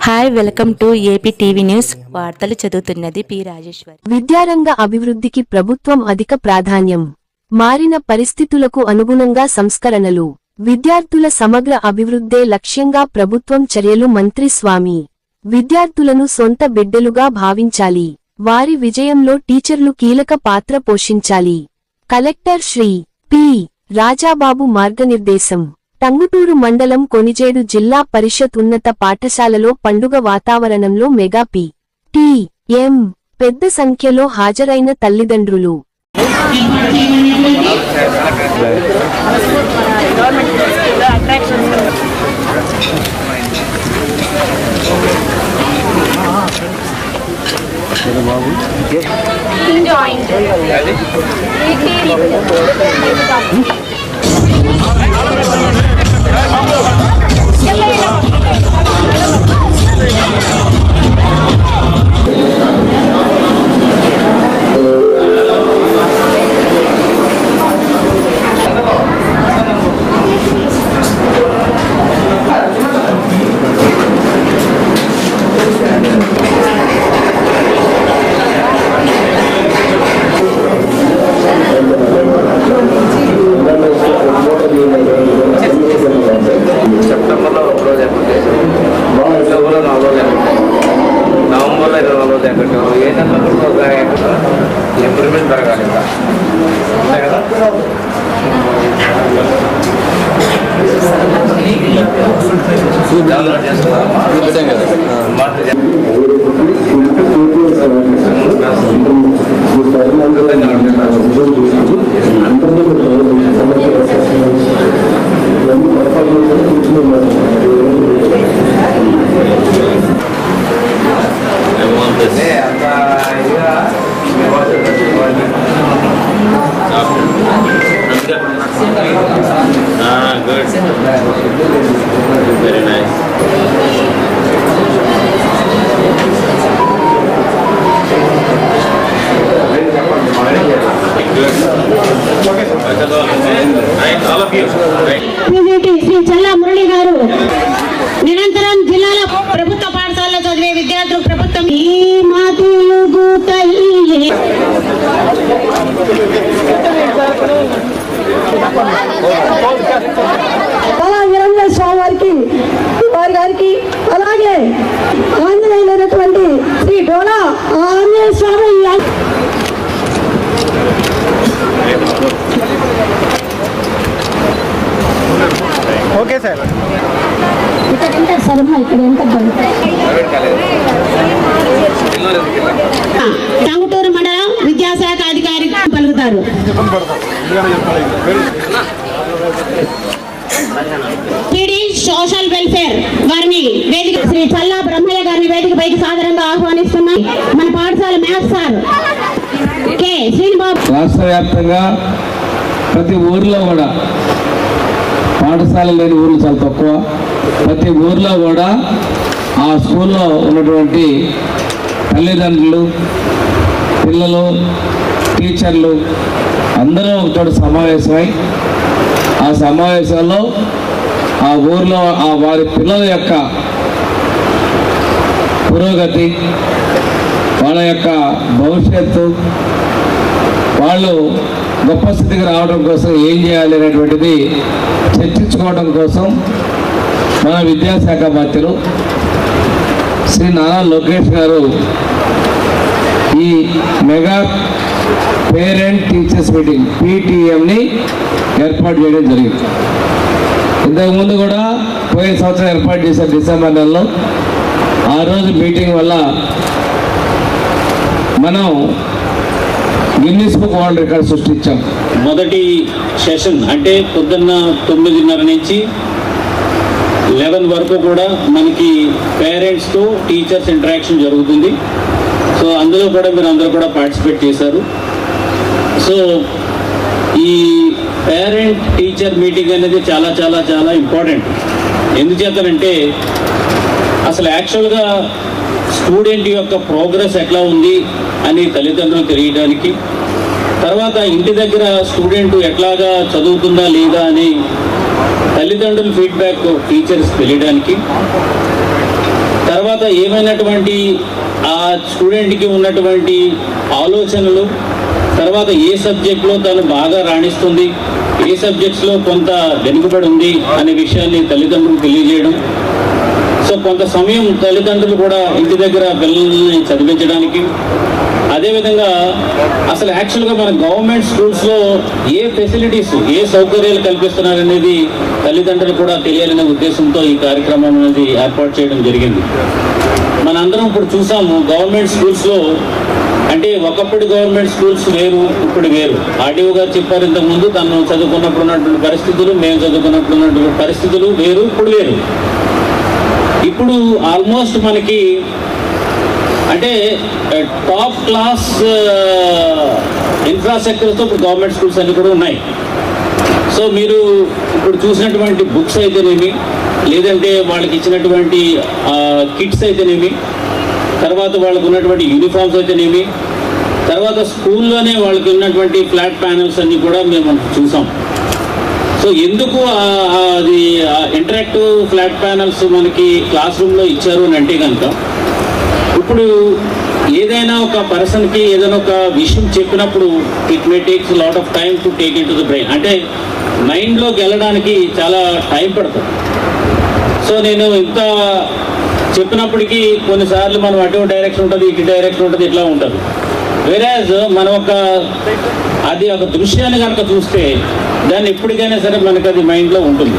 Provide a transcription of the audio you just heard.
Hi welcome to AP TV news వార్తలు చదువుతున్నది P Rajeshwari. విద్యారంగ అభివృద్ధికి ప్రభుత్వం అధిక ప్రాధాన్యం. మారిన పరిస్థితులకు అనుగుణంగా సంస్కరణలు. విద్యార్థుల సమగ్ర అభివృద్ధే లక్ష్యంగా ప్రభుత్వం చర్యలు మంత్రి స్వామి. విద్యార్థులను సొంత బిడ్డలుగా భావించాలి. వారి విజయంలో టీచర్లు కీలక పాత్ర పోషించాలి. Collector Shri P. రాజాబాబు మార్గనిర్దేశం. టంగుటూరు మండలం కొనిజేడు జిల్లా పరిషత్ ఉన్నత పాఠశాలలో పండుగ వాతావరణంలో మెగా పి. టి. ఎం. పెద్ద సంఖ్యలో హాజరైన తల్లిదండ్రులు. 방금. తగ్గట్టు ఏదన్నా రోజులు ఇంప్రూవ్మెంట్ జరగాలి ఇంకా. అంతే కదా? Very nice. Right, all of you. Right. President Shri Challa Murali గారు నిరంతరం జిల్లాలో ప్రభుత్వ పాఠశాలలో చదివే విద్యార్థులు ప్రభుత్వం ఈ మాతృగు తల్లి అలాగే రంగ స్వామి వారికి వారి గారికి అలాగే ఆంజనేయులైనటువంటి శ్రీ డోలా ఆంజనేయ స్వామి సరమా ఇక్కడ వెళ్ళాలి? టంగుటూరు మండలం విద్యాశాఖ అధికారి పలుకుతారు. పిడి సోషల్ వెల్ఫేర్ వారిని వేదిక శ్రీ చల్లా బ్రహ్మయ్య గారిని వేదిక పైకి సాదరంగా ఆహ్వానిస్తున్నాం మన పాఠశాల మ్యాథ్స్ సార్ రాష్ట్ర వ్యాప్తంగా ప్రతి ఊర్లో కూడా పాఠశాల లేని ఊర్లు చాలా తక్కువ. ప్రతి ఊర్లో కూడా ఆ స్కూల్లో ఉన్నటువంటి తల్లిదండ్రులు పిల్లలు టీచర్లు అందరూ ఒకటోటి సమావేశమై ఆ సమావేశాల్లో ఆ ఊర్లో ఆ వారి పిల్లల యొక్క పురోగతి వాళ్ళ యొక్క భవిష్యత్తు వాళ్ళు గొప్ప స్థితికి రావడం కోసం ఏం చేయాలి అనేటువంటిది చర్చించుకోవడం కోసం మన విద్యాశాఖ మంత్రులు శ్రీ నారా లోకేష్ గారు ఈ మెగా పేరెంట్ టీచర్స్ మీటింగ్ పీటీఎంని ఏర్పాటు చేయడం జరిగింది. ఇంతకుముందు కూడా పోయిన సంవత్సరం ఏర్పాటు చేశారు డిసెంబర్ నెలలో. ఆ రోజు మీటింగ్ వల్ల మనం గిన్నీస్ బుక్ వరల్డ్ రికార్డ్ సృష్టించాం. మొదటి సెషన్ అంటే పొద్దున్న తొమ్మిదిన్నర నుంచి లెవెన్ వరకు కూడా మనకి పేరెంట్స్తో టీచర్స్ ఇంటరాక్షన్ జరుగుతుంది. సో అందులో కూడా మీరు అందరూ కూడా పార్టిసిపేట్ చేశారు. సో ఈ పేరెంట్ టీచర్ మీటింగ్ అనేది చాలా చాలా చాలా ఇంపార్టెంట్ ఎందుచేతనంటే అసలు యాక్చువల్గా స్టూడెంట్ యొక్క ప్రోగ్రెస్ ఎట్లా ఉంది అని తల్లిదండ్రులు తెలియడానికి తర్వాత ఇంటి దగ్గర స్టూడెంట్ ఎట్లాగా చదువుతుందా లేదా అని తల్లిదండ్రుల ఫీడ్బ్యాక్ టీచర్స్ తెలియడానికి. తర్వాత ఏమైనటువంటి ఆ స్టూడెంట్కి ఉన్నటువంటి ఆలోచనలు తర్వాత ఏ సబ్జెక్ట్లో తను బాగా రాణిస్తుంది ఏ సబ్జెక్ట్స్లో కొంత వెనుకబడి ఉంది అనే విషయాన్ని తల్లిదండ్రులకు తెలియజేయడం. సో కొంత సమయం తల్లిదండ్రులు కూడా ఇంటి దగ్గర పిల్లల్ని చదివించడానికి. అదేవిధంగా అసలు యాక్చువల్గా మన గవర్నమెంట్ స్కూల్స్లో ఏ ఫెసిలిటీస్ ఏ సౌకర్యాలు కల్పిస్తున్నారనేది తల్లిదండ్రులు కూడా తెలియాలనే ఉద్దేశంతో ఈ కార్యక్రమం అనేది ఏర్పాటు చేయడం జరిగింది. మనందరం ఇప్పుడు చూసాము గవర్నమెంట్ స్కూల్స్లో అంటే ఒకప్పుడు గవర్నమెంట్ స్కూల్స్ వేరు ఇప్పుడు వేరు. ఆర్డీఓ గారు చెప్పారు ఇంతకుముందు తను చదువుకున్నప్పుడు ఉన్నటువంటి పరిస్థితులు మేము చదువుకున్నప్పుడు ఉన్నటువంటి పరిస్థితులు వేరు ఇప్పుడు వేరు. ఇప్పుడు ఆల్మోస్ట్ మనకి అంటే టాప్ క్లాస్ ఇన్ఫ్రాస్ట్రక్చర్తో ఇప్పుడు గవర్నమెంట్ స్కూల్స్ అన్ని కూడా ఉన్నాయి. సో మీరు ఇప్పుడు చూసినటువంటి బుక్స్ అయితేనేమి లేదంటే వాళ్ళకి ఇచ్చినటువంటి కిట్స్ అయితేనేమి తర్వాత వాళ్ళకు ఉన్నటువంటి యూనిఫామ్స్ అయితేనేమి తర్వాత స్కూల్లోనే వాళ్ళకి ఉన్నటువంటి ఫ్లాట్ ప్యానల్స్ అన్నీ కూడా మేము చూసాం. సో ఎందుకు అది ఇంటరాక్టివ్ ఫ్లాట్ ప్యానల్స్ మనకి క్లాస్ రూమ్లో ఇచ్చారు అని అంటే కనుక ఇప్పుడు ఏదైనా ఒక పర్సన్కి ఏదైనా ఒక విషయం చెప్పినప్పుడు it may takes lot of time to take in to the brain అంటే మైండ్లోకి వెళ్ళడానికి చాలా టైం పడుతుంది. సో నేను ఇంత చెప్పినప్పటికీ కొన్నిసార్లు మనం అటు డైరెక్షన్ ఉంటుంది ఇటు డైరెక్షన్ ఉంటుంది ఇట్లా ఉంటుంది. వెరాజ్ మనం ఒక అది ఒక దృశ్యాన్ని కనుక చూస్తే దాన్ని ఎప్పటికైనా సరే మనకు అది మైండ్లో ఉంటుంది.